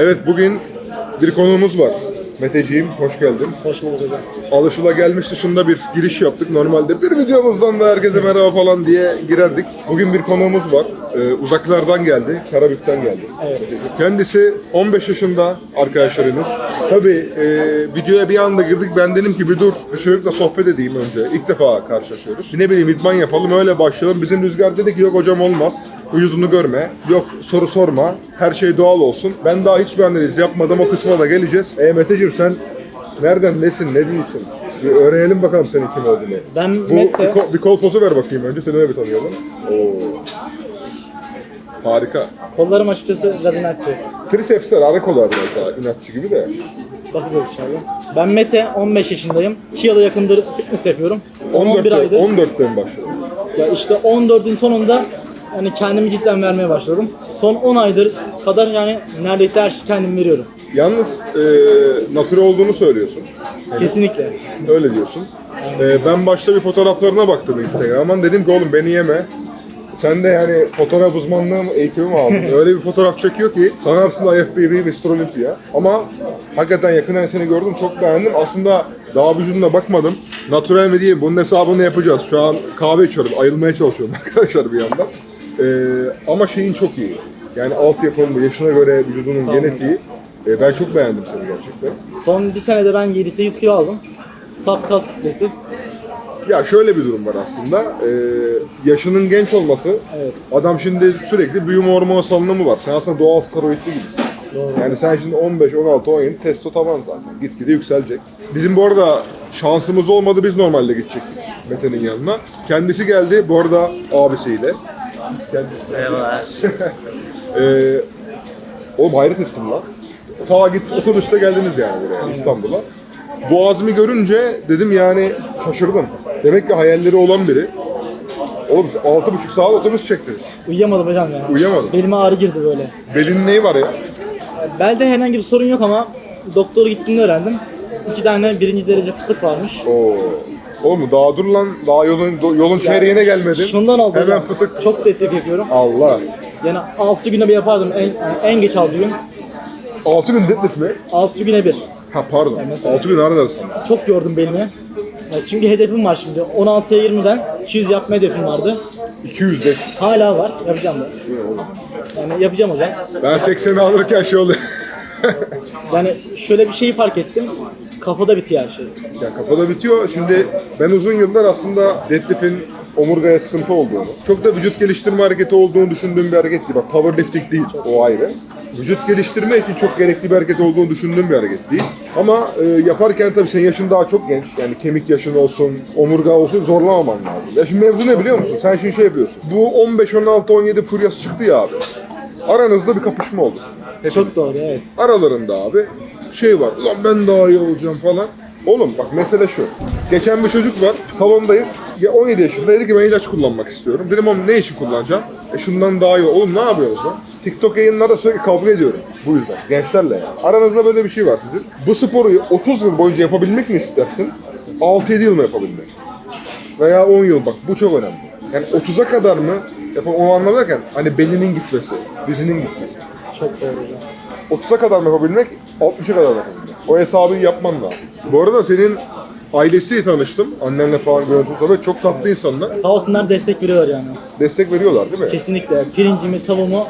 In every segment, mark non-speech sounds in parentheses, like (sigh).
Evet bugün bir konuğumuz var. Meteciğim hoş geldin. Hoş bulduk hocam. Alışıla gelmiş dışında bir giriş yaptık. Normalde bir videomuzdan da herkese merhaba falan diye girerdik. Bugün bir konuğumuz var. Ee, uzaklardan geldi. Karabük'ten geldi. Evet. Kendisi 15 yaşında arkadaşlar henüz. Tabii e, videoya bir anda girdik. Ben dedim ki bir dur bir çocukla sohbet edeyim önce. İlk defa karşılaşıyoruz. Ne bileyim idman yapalım öyle başlayalım. Bizim Rüzgar dedi ki yok hocam olmaz. Vücudunu görme. Yok soru sorma. Her şey doğal olsun. Ben daha hiçbir analiz yapmadım. O kısma da geleceğiz. E Meteciğim sen nereden nesin ne değilsin? Bir öğrenelim bakalım senin kim olduğunu. Ben Bu Mete. bir, kol, bir kol pozu ver bakayım önce. Seni de bir tanıyalım. Oo. Harika. Kollarım açıkçası biraz inatçı. Trisepsler arka kollar biraz daha inatçı gibi de. Bakacağız inşallah. Ben Mete, 15 yaşındayım. 2 yıla yakındır fitness yapıyorum. 11 14'te, aydır. 14'te mi başladın? Ya işte 14'ün sonunda yani kendimi cidden vermeye başladım. Son 10 aydır kadar yani neredeyse her şeyi kendim veriyorum. Yalnız e, natürel olduğunu söylüyorsun. Kesinlikle. Öyle diyorsun. E, ben başta bir fotoğraflarına baktım Instagram'dan. Dedim ki oğlum beni yeme. Sen de yani fotoğraf uzmanlığı mı, eğitimi mi aldın? (laughs) Öyle bir fotoğraf çekiyor ki sanarsın IFBB Mr. Olympia. Ama hakikaten yakından seni gördüm çok beğendim. Aslında daha vücuduna bakmadım. Natürel mi diye bunun hesabını yapacağız. Şu an kahve içiyorum. Ayılmaya çalışıyorum (laughs) arkadaşlar bir yandan. E, ama şeyin çok iyi. Yani altyapın, yaşına göre vücudunun Sağ olun. genetiği. E, ben çok beğendim seni gerçekten. Son bir senede ben 7-8 kilo aldım. Saf kas kütlesi. Ya şöyle bir durum var aslında. Ee, yaşının genç olması, Evet. adam şimdi sürekli büyüme hormonu salınımı var. Sen aslında doğal steroidli gibisin. Doğru. Yani sen şimdi 15, 16, 17 testo tavan zaten. Gitgide yükselecek. Bizim bu arada şansımız olmadı. Biz normalde gidecektik Mete'nin yanına. Kendisi geldi. Bu arada abisiyle. Merhabalar. Ee, oğlum hayret ettim lan. Ta git otobüste geldiniz yani buraya İstanbul'a. Boğazımı görünce dedim yani şaşırdım. Demek ki hayalleri olan biri. Oğlum altı buçuk saat otobüs çektiniz. Uyuyamadım hocam ya. Uyuyamadın. Belime ağrı girdi böyle. Belin neyi var ya? Belde herhangi bir sorun yok ama doktora gittiğimde öğrendim. İki tane birinci derece fıstık varmış. Oo. Oğlum daha dur lan. Daha yolun yolun çeyreğine gelmedin. Şundan oldu Hemen hocam. fıtık. Çok deadlift yapıyorum. Allah. Yani 6 günde bir yapardım en, yani en geç 6 gün. 6 gün deadlift mi? 6 güne bir. Ha pardon. mesela- 6 gün arada sandım. Çok yordum belimi. Ya çünkü hedefim var şimdi. 16'ya 20'den 200 yapma hedefim vardı. 200 de. Hala var. Yapacağım da. Yani yapacağım hocam. Ben 80'i alırken şey oluyor. Yani şöyle bir şeyi fark ettim. Kafada bitiyor her şey. Ya kafada bitiyor. Şimdi ben uzun yıllar aslında deadlift'in omurgaya sıkıntı olduğunu, çok da vücut geliştirme hareketi olduğunu düşündüğüm bir hareket değil. Bak powerlifting değil, o ayrı. Vücut geliştirme için çok gerekli bir hareket olduğunu düşündüğüm bir hareket değil. Ama e, yaparken tabii senin yaşın daha çok genç. Yani kemik yaşın olsun, omurga olsun zorlamaman lazım. Ya şimdi mevzu ne biliyor musun? Sen şimdi şey yapıyorsun. Bu 15, 16, 17 furyası çıktı ya abi. Aranızda bir kapışma oldu. Çok doğru evet. Aralarında abi şey var. Ulan ben daha iyi olacağım falan. Oğlum bak mesele şu. Geçen bir çocuk var. Salondayız. Ya 17 yaşında dedi ki ben ilaç kullanmak istiyorum. Dedim oğlum ne için kullanacağım? E şundan daha iyi. Oğlum ne yapıyorsunuz lan? TikTok yayınlarda sürekli kavga ediyorum. Bu yüzden. Gençlerle yani. Aranızda böyle bir şey var sizin. Bu sporu 30 yıl boyunca yapabilmek mi istersin? 6-7 yıl mı yapabilmek? Veya 10 yıl bak bu çok önemli. Yani 30'a kadar mı? Yapam o anlamda hani belinin gitmesi, dizinin gitmesi. Çok doğru hocam. 30'a kadar mı yapabilmek, 60'a kadar yapabilmek? O hesabı yapman lazım. Bu arada senin ailesiyle tanıştım. Annenle falan görüntü sohbet. Çok tatlı insanlar. Sağ olsunlar destek veriyorlar yani. Destek veriyorlar değil mi? Kesinlikle. Pirincimi, tavuğumu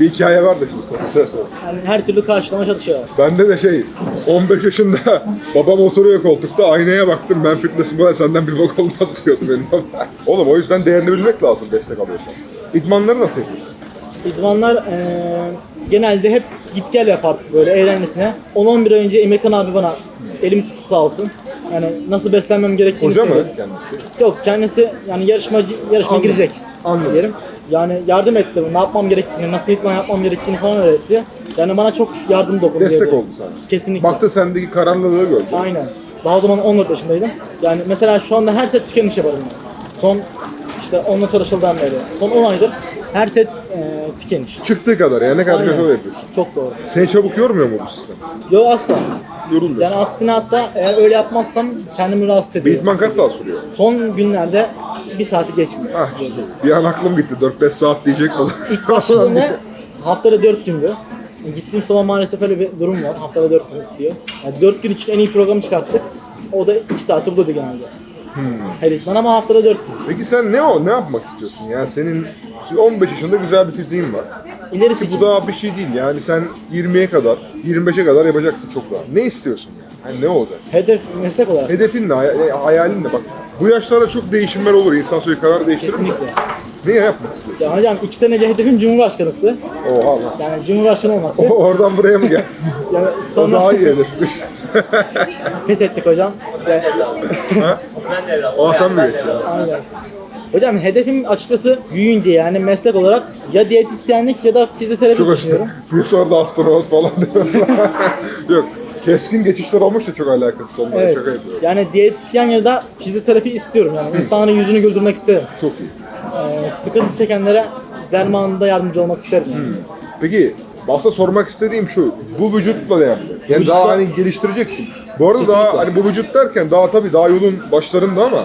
Bir hikaye var da şimdi. Söyle. yani her türlü karşılama çalışıyorlar. Bende de şey, 15 yaşında (laughs) babam oturuyor koltukta, aynaya baktım ben fitness'im böyle senden bir bok olmaz diyordu benim. Oğlum o yüzden değerini bilmek lazım destek alıyorsan. İdmanları nasıl yapıyorsun? İdmanlar eee, genelde hep git gel yapardık böyle eğlencesine. 10-11 ay önce Emirkan abi bana elimi tuttu sağ olsun. Yani nasıl beslenmem gerektiğini Hoca mı söyledi. kendisi? Yok kendisi yani yarışmacı yarışma Anladım. girecek Anladım. diyelim. Yani yardım etti. Ne yapmam gerektiğini, nasıl idman yapmam gerektiğini falan öğretti. Yani bana çok yardım dokundu. Destek diyebilirim. oldu sana. Kesinlikle. Baktı sendeki kararlılığı gördü. Aynen. Daha o zaman 14 yaşındaydım. Yani mesela şu anda her set tükeniş yaparım. ben. Son işte onunla çalışıldığından beri. Son 10 aydır her set e, tükeniş. Çıktığı kadar yani ne kadar Aynen. kötü yapıyorsun. Çok doğru. Seni çabuk yormuyor mu bu sistem? Yok asla. Yorulmuyor. Yani aksine hatta eğer öyle yapmazsam kendimi rahatsız Bir ediyorum. idman kaç saat sürüyor? Son günlerde bir saati geçmiyor. Hah, bir an aklım gitti. 4-5 saat diyecek mi? İlk başladığımda (laughs) haftada 4 gündü. Gittiğim zaman maalesef öyle bir durum var. Haftada 4 gün istiyor. Yani 4 gün için en iyi programı çıkarttık. O da 2 saati buluyordu genelde. Her idman ama haftada 4 gün. Peki sen ne o? Ne yapmak istiyorsun? Yani senin şimdi 15 yaşında güzel bir fiziğin var. İlerisi Ki için. bu daha bir şey değil. Yani sen 20'ye kadar, 25'e kadar yapacaksın çok rahat. Ne istiyorsun yani? Hani ne olacak? Hedef meslek olarak. Hedefin ne? hay- Hayalin ne? Bak bu yaşlarda çok değişimler olur. İnsan söyle karar değiştirir mi? Kesinlikle. Ne yapmak istiyorsun? Ya hocam 2 sene önce hedefim Cumhurbaşkanlıktı. Oha lan. Yani Cumhurbaşkanı olmaktı. O- (laughs) Oradan buraya mı gel? Yani O sonra daha iyi hedefmiş. Pes ettik hocam. Ha? Aa sen mi geçtin? aynen. Hocam hedefim açıkçası büyüyünce yani meslek olarak ya diyetisyenlik ya da fizyoterapi Çok hoş. düşünüyorum. (laughs) Bir sonra astronot falan diyor. (laughs) Yok. Keskin geçişler olmuş da çok alakası olmadı. Evet. Şaka yapıyorum. Yani diyetisyen ya da fizyoterapi istiyorum yani. İnsanların yüzünü güldürmek isterim. Çok iyi. Ee, sıkıntı çekenlere dermanında yardımcı olmak isterim. Yani. Peki aslında sormak istediğim şu. Bu vücutla ne yapacak? Yani vücutla- daha hani geliştireceksin. Bu arada daha Kesinlikle. hani bu vücut derken daha tabii daha yolun başlarında ama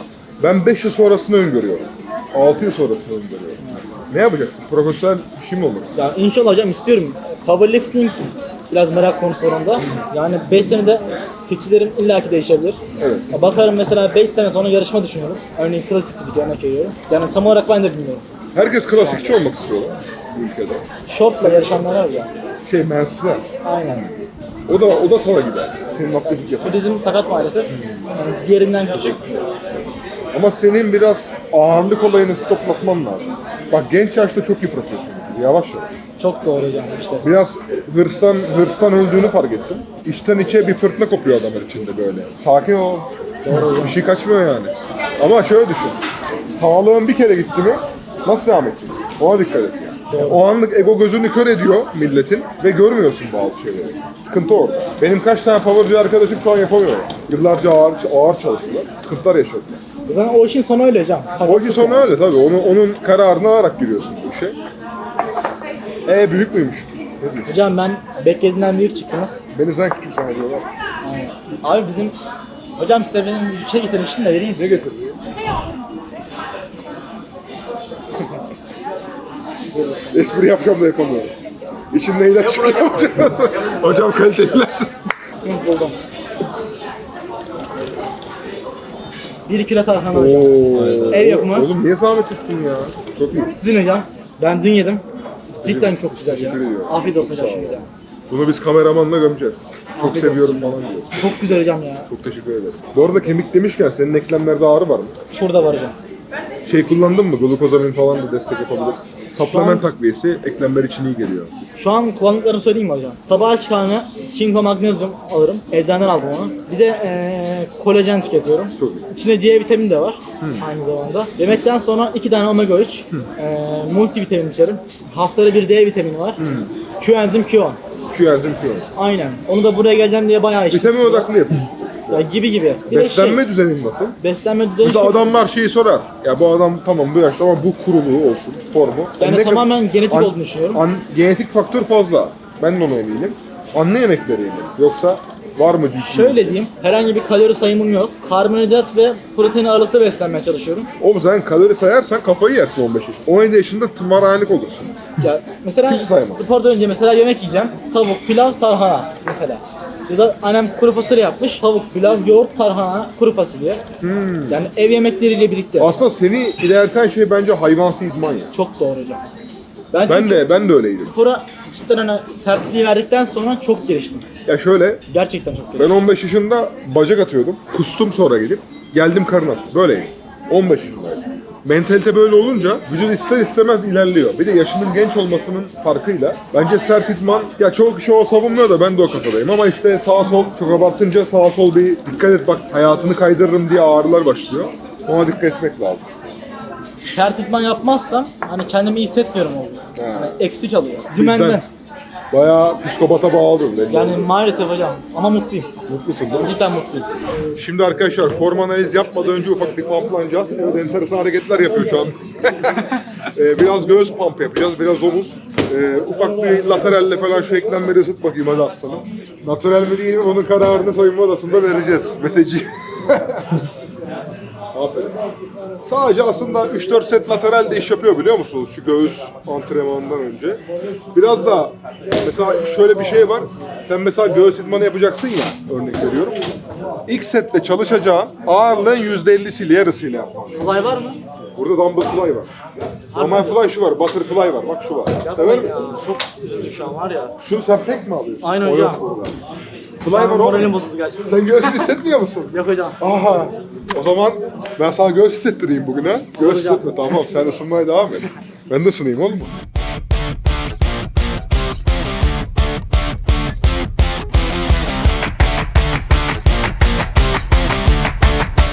ben 5 yıl sonrasını öngörüyorum. 6 yıl sonrasını öngörüyorum. Ne yapacaksın? Profesyonel bir şey mi istiyorsun? Ya inşallah hocam istiyorum. Powerlifting biraz merak konusu onda. Yani 5 senede fikirlerim illaki değişebilir. Evet. Ya bakarım mesela 5 sene sonra yarışma düşünüyorum. Örneğin klasik fizik örnek veriyorum. Yani tam olarak ben de bilmiyorum. Herkes klasikçi olmak istiyor ülkede. Shortla yarışanlar var ya. Şey mensuplar. Aynen. O da o da sana gider. Senin atletik yapar. Şu dizim sakat maalesef. Yani diğerinden küçük. Ama senin biraz ağırlık olayını stoplatman lazım. Bak genç yaşta çok yıpratıyorsun. Yavaş yavaş. Çok doğru hocam işte. Biraz hırstan hırstan öldüğünü fark ettim. İçten içe bir fırtına kopuyor adamın içinde böyle. Sakin ol. Doğru Bir şey kaçmıyor yani. Ama şöyle düşün. Sağlığın bir kere gitti mi nasıl devam edeceksin? Ona dikkat et yani. O anlık ego gözünü kör ediyor milletin ve görmüyorsun bazı şeyleri. Sıkıntı orada. Benim kaç tane powerci arkadaşım şu an yapamıyor. Yıllarca ağır, ağır çalıştılar. Sıkıntılar yaşadılar. Zaten o işin sonu öyle hocam. O işin sonu öyle tabii. Onun, onun kararını alarak giriyorsun bu işe. E büyük müymüş? Ne diyorsun? Hocam ben beklediğimden büyük çıktınız. Beni sen küçük zannediyorlar. Abi bizim Hocam size benim bir şey getirmiştim de vereyim Ne size. getirdin? Espri yapacağım da yapamıyorum. İçinde ilaç çıkıyor. Hocam kaliteli ilaç. Buldum. Bir kilo tarhana hocam. Ev yapımı. Oğlum niye zahmet ettin ya? Çok iyi. Sizin hocam. Ben dün yedim. Cidden çok güzel ya. Teşekkür ediyorum. Afiyet olsun hocam şimdiden. Bunu biz kameramanla gömeceğiz. Çok Afiyet seviyorum olsun. falan diyor. Çok güzel hocam ya. Çok teşekkür ederim. Bu arada kemik demişken senin eklemlerde ağrı var mı? Şurada var hocam. Şey kullandın mı? Glukozamin falan da destek yapabilirsin. Supplement an- takviyesi eklemler için iyi geliyor. Şu an kullandıklarımı söyleyeyim mi hocam? Sabah çıkanı çinko magnezyum alırım. Eczaneden aldım onu. Bir de eee, kolajen tüketiyorum. Çok iyi. İçinde C vitamini de var aynı zamanda. Yemekten sonra iki tane omega 3, eee, multivitamin içerim. Haftada bir D vitamini var. Coenzim Q10. Q-enzim Q. Aynen. Onu da buraya geleceğim diye bayağı içtim. Vitamin odaklı yapıyorsun. Ya gibi gibi. Bir de Beslenme şey, düzenin nasıl? beslenme düzeni Mesela şu- adamlar şeyi sorar. Ya bu adam tamam bu yaşta ama bu kuruluğu olsun, formu. Yani Ne tamamen kadar- genetik An- olduğunu düşünüyorum. an- genetik faktör fazla. Ben de ona eminim. Anne yemekleri mi? Yoksa var mı ciddi? Şöyle diyeyim, herhangi bir kalori sayımım yok. Karbonhidrat ve protein ağırlıklı beslenmeye çalışıyorum. Oğlum sen kalori sayarsan kafayı yersin 15 yaş. 17 yaşında tımarhanelik olursun. Ya mesela Hiç sayma. spordan önce mesela yemek yiyeceğim. Tavuk, pilav, tarhana mesela. Ya da annem kuru fasulye yapmış. Tavuk, pilav, yoğurt, tarhana, kuru fasulye. Yani ev yemekleriyle birlikte. Aslında seni ilerleten şey bence hayvansı idman ya. Çok doğru hocam. Ben, Ben çünkü de ben de öyleydim. spora cidden hani sertliği verdikten sonra çok geliştim. Ya şöyle Gerçekten çok ben geliştim. 15 yaşında bacak atıyordum. Kustum sonra gidip geldim karın attım. Böyleyim. 15 yaşındaydım. Mentalite böyle olunca vücut ister istemez ilerliyor. Bir de yaşının genç olmasının farkıyla bence sert idman ya çoğu kişi o savunmuyor da ben de o kafadayım ama işte sağ sol çok abartınca sağ sol bir dikkat et bak hayatını kaydırırım diye ağrılar başlıyor. Ona dikkat etmek lazım. Sert idman yapmazsam hani kendimi iyi hissetmiyorum orada. Yani eksik alıyor. Dümenden. Bayağı psikopata bağlıyorum. belli Yani maalesef hocam ama mutluyum. Mutlusun değil mi? Cidden mutluyum. Şimdi arkadaşlar form analiz yapmadan önce ufak bir pumplanacağız. Evet enteresan hareketler yapıyor şu an. (laughs) Ee, biraz göğüs pump yapacağız, biraz omuz. Ee, ufak bir lateralle falan şu eklemleri ısıt bakayım hadi aslanım. Natural mi değil mi onun kararını soyunma odasında vereceğiz. Meteci. (laughs) Aferin. Sadece aslında 3-4 set lateral de iş yapıyor biliyor musunuz şu göğüs antrenmanından önce. Biraz da mesela şöyle bir şey var. Sen mesela göğüs idmanı yapacaksın ya örnek veriyorum. İlk sette çalışacağın ağırlığın %50'siyle yarısıyla yapman. Fly var mı? Burada dumbbell fly var. Normal fly şu var, butterfly var. Bak şu var. Sever misin? Çok üzüldüm şu an var ya. Şunu sen pek mi alıyorsun? Aynen O hocam. yok burada. An var moralim oğlum. bozuldu gerçekten. Sen göğsünü hissetmiyor musun? Yok hocam. Aha. O zaman ben sana göğüs hissettireyim bugün ha. Göğüs hissetme tamam. Sen ısınmaya devam et. Ben de ısınayım oğlum.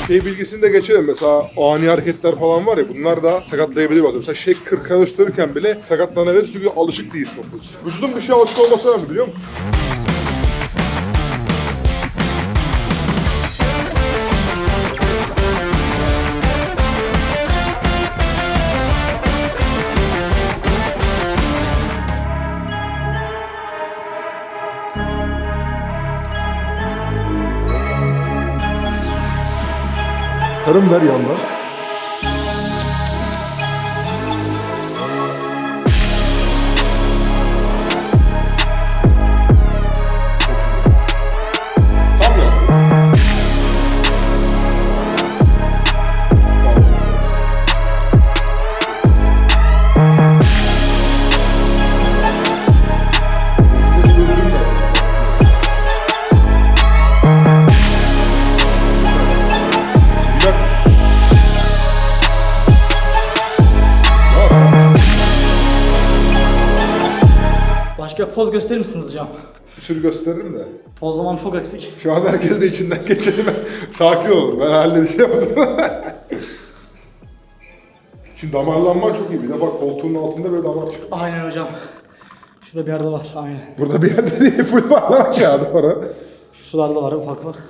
Şey bilgisini de geçelim mesela ani hareketler falan var ya bunlar da sakatlayabilir bazen. Mesela şey 40 çalıştırırken bile sakatlanabilir çünkü alışık değilsin o pozisyona. Vücudun bir şeye alışık olması önemli biliyor musun? Tarım ver yandan. Poz gösterir misiniz hocam? Bir sürü gösteririm de. Pozlamam çok eksik. Şu an herkes de içinden geçelim. (laughs) Sakin olun. Ben halledeceğim onu. (laughs) Şimdi damarlanma çok iyi. Bir de bak koltuğun altında böyle damar çıkıyor. Aynen hocam. Şurada bir yerde var aynen. Burada bir yerde değil. (laughs) Full var lan aşağıda para. Şuralarda var ufak ufak.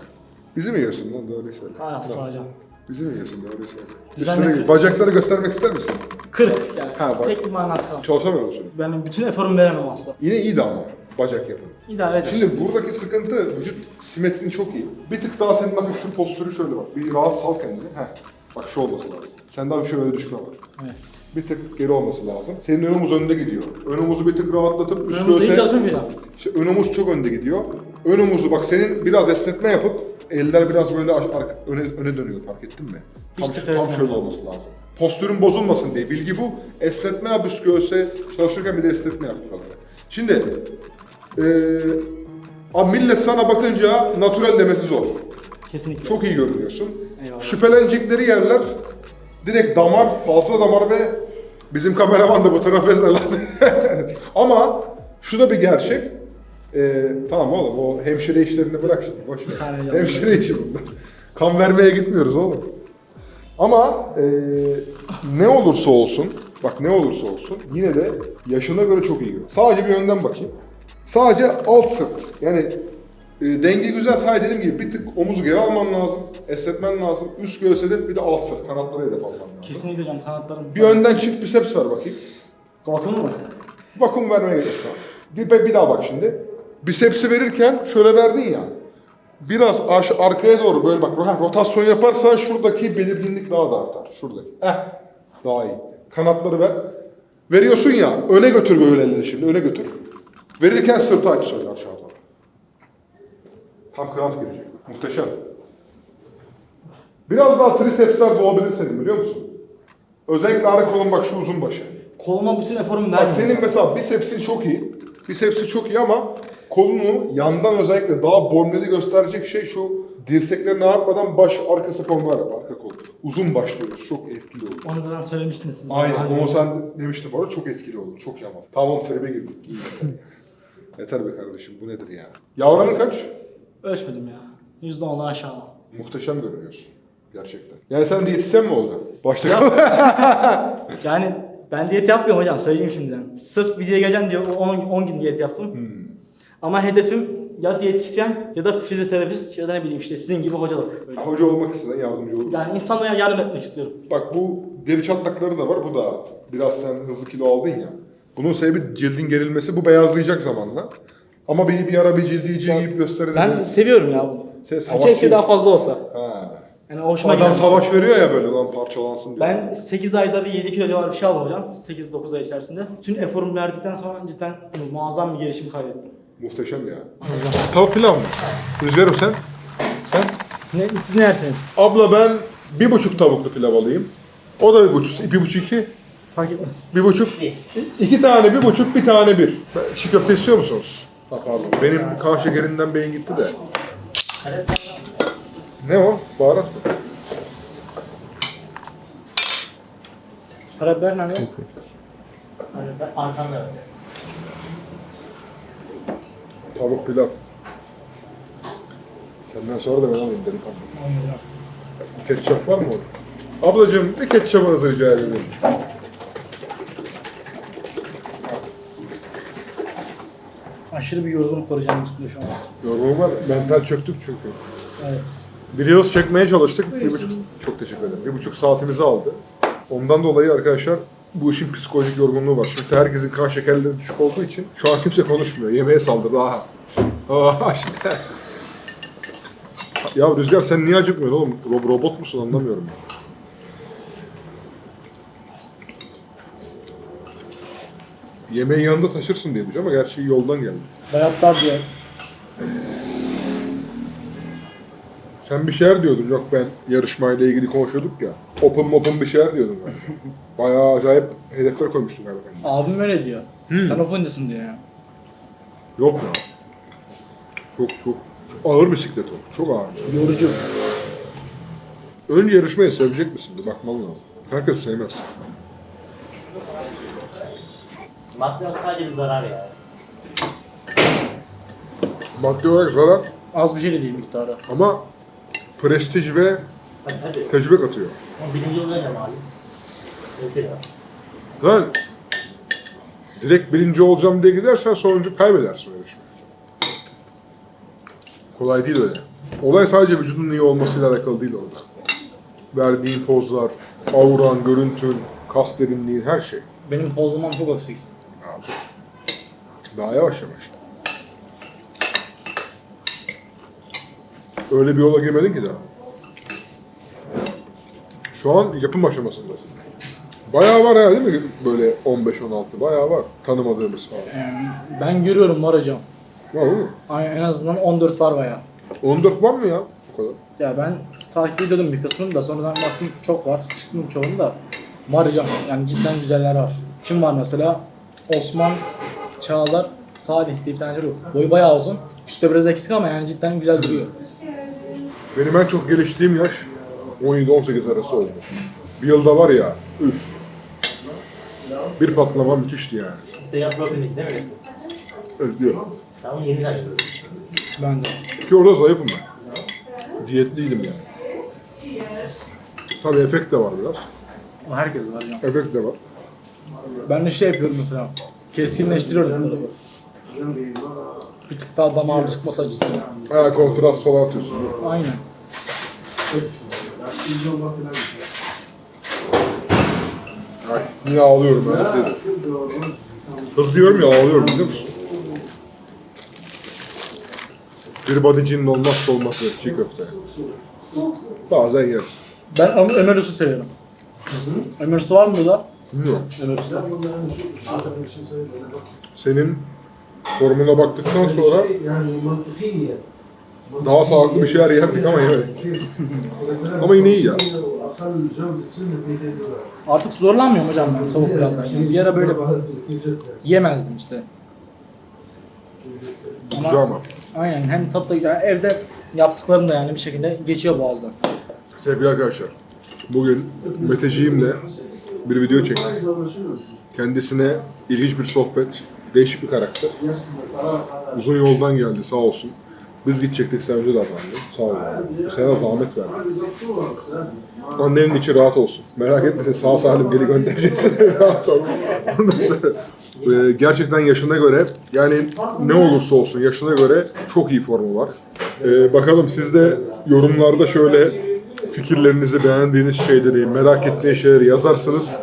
Bizi mi yiyorsun lan doğru söyle. Hay asla hocam. Bizi mi yiyorsun doğru söyle. Düzenli Üstüne kırk. bacakları göstermek ister misin? 40 yani. Ha, bak. Tek bir manası kalmış. Çalışamıyor musun? Ben bütün eforumu veremem asla. Yine iyiydi ama bacak yapın. İdare eder. Şimdi buradaki sıkıntı vücut simetrin çok iyi. Bir tık daha senin hafif şu postürü şöyle bak. Bir rahat sal kendini. Heh. Bak şu olması lazım. Sende hafif şöyle düşme var. Evet. Bir tık geri olması lazım. Senin ön omuz önde gidiyor. Ön omuzu bir tık rahatlatıp üst Önümüzde hiç göğse... çalışmıyor hocam. İşte ön omuz çok önde gidiyor. Ön omuzu bak senin biraz esnetme yapıp eller biraz böyle ar- öne, öne dönüyor fark ettin mi? Tam, Hiç şu- tam şöyle olması lazım. Postürün bozulmasın diye bilgi bu. Esnetme yap üst göğse çalışırken bir de esnetme yap buralara. Şimdi eee abi millet sana bakınca natural demesi zor. Kesinlikle. Çok iyi görünüyorsun. Eyvallah. Şüphelenecekleri yerler direkt damar, fazla damar ve bizim kameraman da bu trapezle lan. (laughs) Ama şu da bir gerçek. Ee, tamam oğlum o hemşire işlerini bırak şimdi. Boş ver. canım. Hemşire işi bunlar. Kan vermeye gitmiyoruz oğlum. Ama ee, ne olursa olsun, bak ne olursa olsun yine de yaşına göre çok iyi. Sadece bir önden bakayım. Sadece alt sırt. Yani e, denge güzel sadece dediğim gibi bir tık omuzu geri alman lazım. Esnetmen lazım. Üst göğüs hedef bir de alt sırt. Kanatları hedef alman lazım. Kesinlikle hocam kanatlarım. Bir önden çift biceps ver bakayım. Kalkın mı? Vakum vermeye gerek yok. Bir, bir daha bak şimdi. Bisepsi verirken şöyle verdin ya. Biraz aş- arkaya doğru böyle bak ha, rotasyon yaparsan şuradaki belirginlik daha da artar. Şuradaki. Eh daha iyi. Kanatları ver. Veriyorsun ya öne götür böyle elleri şimdi öne götür. Verirken sırtı aç şöyle aşağı doğru. Tam kramp girecek. Muhteşem. Biraz daha trisepsler doğabilir senin biliyor musun? Özellikle arka kolun bak şu uzun başı. Koluma bütün eforumu Bak vermiyorum. senin mesela bisepsin çok iyi. Bisepsi çok iyi ama kolunu yandan özellikle daha bomleli gösterecek şey şu dirseklerini ağartmadan baş arkası formlar yap, arka kol. Uzun başlıyoruz. Çok etkili olur. Onu zaten söylemiştiniz siz. Aynen. Hani- Onu sen de- demiştin bu arada çok etkili olur. Çok iyi ama. Tamam tribe girdik. (laughs) Yeter be kardeşim bu nedir ya? Yavranın kaç? Ölçmedim ya. %10'dan aşağı. Muhteşem görünüyorsun. Gerçekten. Yani sen diyetisyen mi olacaksın? Başta (laughs) Yani ben diyet yapmıyorum hocam söyleyeyim şimdiden. Sırf videoya geleceğim diyor 10, 10 gün diyet yaptım. Hmm. Ama hedefim ya diyetisyen ya da fizyoterapist ya da ne bileyim işte sizin gibi hocalık. Böyle. Hoca olmak isteyen yardımcı olursun. Yani insanlara yardım etmek istiyorum. Bak bu deri çatlakları da var. Bu da biraz sen hızlı kilo aldın ya. Bunun sebebi cildin gerilmesi. Bu beyazlayacak zamanla. Ama bir, bir ara bir cildiyici giyip gösterelim. Ben seviyorum ya bunu. Sen savaşçı- keşke daha fazla olsa. Ha. Yani hoşuma Adam giden- savaş veriyor ya böyle lan parçalansın diye. Ben 8 ayda bir 7 kilo civarı bir şey aldım hocam. 8-9 ay içerisinde. Bütün eforumu verdikten sonra cidden muazzam bir gelişim kaydettim. Muhteşem ya. Tavuk pilav mı? Rüzgarım sen? Sen? Ne, siz ne yersiniz? Abla ben bir buçuk tavuklu pilav alayım. O da bir buçuk, bir buçuk iki. Fark etmez. Bir buçuk, iki tane bir buçuk, bir tane bir. Çiğ köfte istiyor musunuz? Ha, pardon. Benim kan şekerinden beyin gitti de. Ne o? Baharat mı? Karabiber nerede? Arkanda öyle. Tavuk pilav. Senden sonra da ben alayım dedik ama. Ketçap var mı orada? Ablacığım bir ketçap hazır rica ederim. Aşırı bir yorgunluk koruyacağım üstünde şu an. Yorumum var. Mental çöktük çünkü. Evet. Bir yıl çekmeye çalıştık. Bir buçuk, çok teşekkür ederim. Bir buçuk saatimizi aldı. Ondan dolayı arkadaşlar bu işin psikolojik yorgunluğu var. Şimdi herkesin kan şekerleri düşük olduğu için şu an kimse konuşmuyor. Yemeğe saldırdı. Aha. Aha işte. Ya Rüzgar sen niye acıkmıyorsun oğlum? Ro- robot musun anlamıyorum. ya. Yemeği yanında taşırsın diye düşünüyorum ama gerçi yoldan geldi. Bayatlar diyor. Sen bir şeyler diyordun. Yok ben yarışmayla ilgili konuşuyorduk ya. Open open bir şeyler diyordun galiba. Bayağı acayip hedefler koymuştun galiba kendine. Abim öyle diyor. Sen opuncusun diyor ya. Yok ya. Çok çok, çok ağır bisiklet o. Çok ağır. Yorucu. Önce yarışmayı sevecek misin? Bir bakman lazım. Herkes sevmez. Maddiyat sadece bir zarar ya. Maddi olarak zarar Az bir şey de değil miktarı. ama prestij ve Hadi hadi. tecrübe katıyor. Ama birinci yılda ne malum? Mesela. Zaten direkt birinci olacağım diye gidersen sonuncu kaybedersin o yarışmayı. Kolay değil öyle. Olay sadece vücudun iyi olmasıyla alakalı değil orada. Verdiğin pozlar, auran, görüntün, kas derinliğin, her şey. Benim pozlamam çok eksik. Abi. Daha yavaş yavaş. Öyle bir yola girmedin ki daha. Şu an yapım aşamasındasın. Bayağı var ya değil mi? Böyle 15-16 bayağı var. Tanımadığımız falan. Ee, ben görüyorum var hocam. Var değil mi? Ay- En azından 14 var baya. 14 var mı ya? Bu kadar. Ya ben takip ediyordum bir kısmını da sonradan baktım çok var. Çıktım çoğunu da. Var hocam yani cidden güzeller var. Kim var mesela? Osman, Çağlar, Salih diye bir tane çocuk. Boyu bayağı uzun. Küçükte biraz eksik ama yani cidden güzel duruyor. Benim en çok geliştiğim yaş 17-18 arası oldu. Bir yılda var ya, üf. Bir patlama müthişti yani. Seyyah profilindeki değil mi resim? Özlüyorum. Sen onu yeni açtın. Ben de. Ki orada zayıfım ben. Diyetliydim yani. Tabii efekt de var biraz. Ama herkes var hocam. Efekt de var. Ben de şey yapıyorum mesela. Keskinleştiriyorum. Bir tık daha damarlı çıkması açısından. Ha, kontrast falan atıyorsun. Aynen. Ay, niye ağlıyorum ben size? Hızlı diyorum ya ağlıyorum biliyor musun? Bir bodycinin olmazsa olmazı çiğ köfte. Bazen yeriz. Ben Ö- Ömer Usta seviyorum. Ömer Usta var mı burada? Bilmiyorum. Ömer Usta. Senin formuna baktıktan sonra daha sağlıklı bir şeyler yerdik ama yemedik. Ama yine iyi ya. Artık zorlanmıyorum hocam ben tavuk pilavdan. Şimdi bir ara böyle yemezdim işte. Güzel ama. Aynen hem tatlı yani evde yaptıklarım da yani bir şekilde geçiyor boğazdan. Sevgili arkadaşlar, bugün Meteciğimle bir video çektik. Kendisine ilginç bir sohbet, değişik bir karakter. Uzun yoldan geldi sağ olsun. Biz gidecektik Sevci davrandı. Sağ ol abi. Sana zahmet verdi. Annenin içi rahat olsun. Merak etmesin sağ salim geri göndereceğiz. (laughs) Ee, gerçekten yaşına göre yani ne olursa olsun yaşına göre çok iyi formu var. Ee, bakalım siz de yorumlarda şöyle fikirlerinizi beğendiğiniz şeyleri, merak ettiğiniz şeyleri yazarsınız.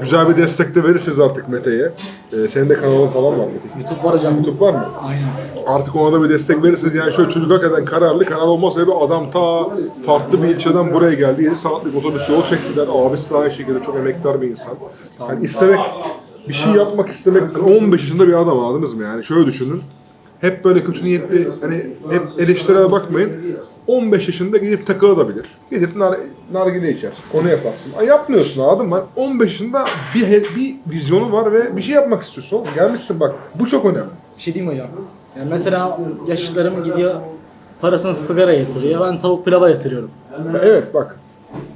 Güzel bir destek de verirsiniz artık Mete'ye. Ee, senin de kanalın falan var Mete. YouTube var hocam. YouTube var mı? Aynen. Artık ona da bir destek verirsiniz. Yani şöyle çocuk hakikaten kararlı. Kanal olmasa bir adam ta farklı bir ilçeden buraya geldi. 7 saatlik otobüs yol çektiler. Abisi de aynı şekilde çok emektar bir insan. Yani istemek, bir şey yapmak istemek. Hani 15 yaşında bir adam anladınız mı? Yani şöyle düşünün. Hep böyle kötü niyetli, hani hep eleştirel bakmayın. 15 yaşında gidip takılabilir. Gidip nargile içersin. Onu yaparsın. Ay yapmıyorsun anladın mı? 15 yaşında bir, bir vizyonu var ve bir şey yapmak istiyorsun oğlum. Gelmişsin bak. Bu çok önemli. Bir şey diyeyim hocam? Yani mesela yaşlılarım gidiyor parasını sigara yatırıyor. Ben tavuk pilava yatırıyorum. Evet bak.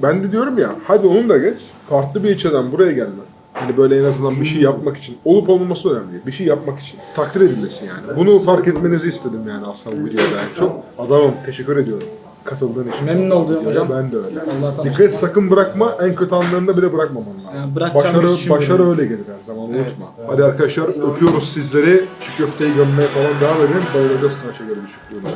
Ben de diyorum ya hadi onu da geç. Farklı bir ilçeden buraya gelme. Hani böyle en azından bir şey yapmak için. Olup olmaması önemli değil. Bir şey yapmak için. Takdir edilmesi yani. Bunu fark etmenizi istedim yani aslında bu videoda. Yani çok adamım. Teşekkür ediyorum. Katıldığın için. Memnun oldum hocam. Ben de öyle. Allah'tan Dikkat et sakın bırakma. En kötü anlarında bile bırakmaman lazım. Yani bırakacağım başarı, düşünmüyorum. başarı öyle gelir her zaman Evet. unutma. Hadi arkadaşlar öpüyoruz sizleri. Çiğ köfteyi gömmeye falan devam edelim. Bayılacağız kança göre bir şey.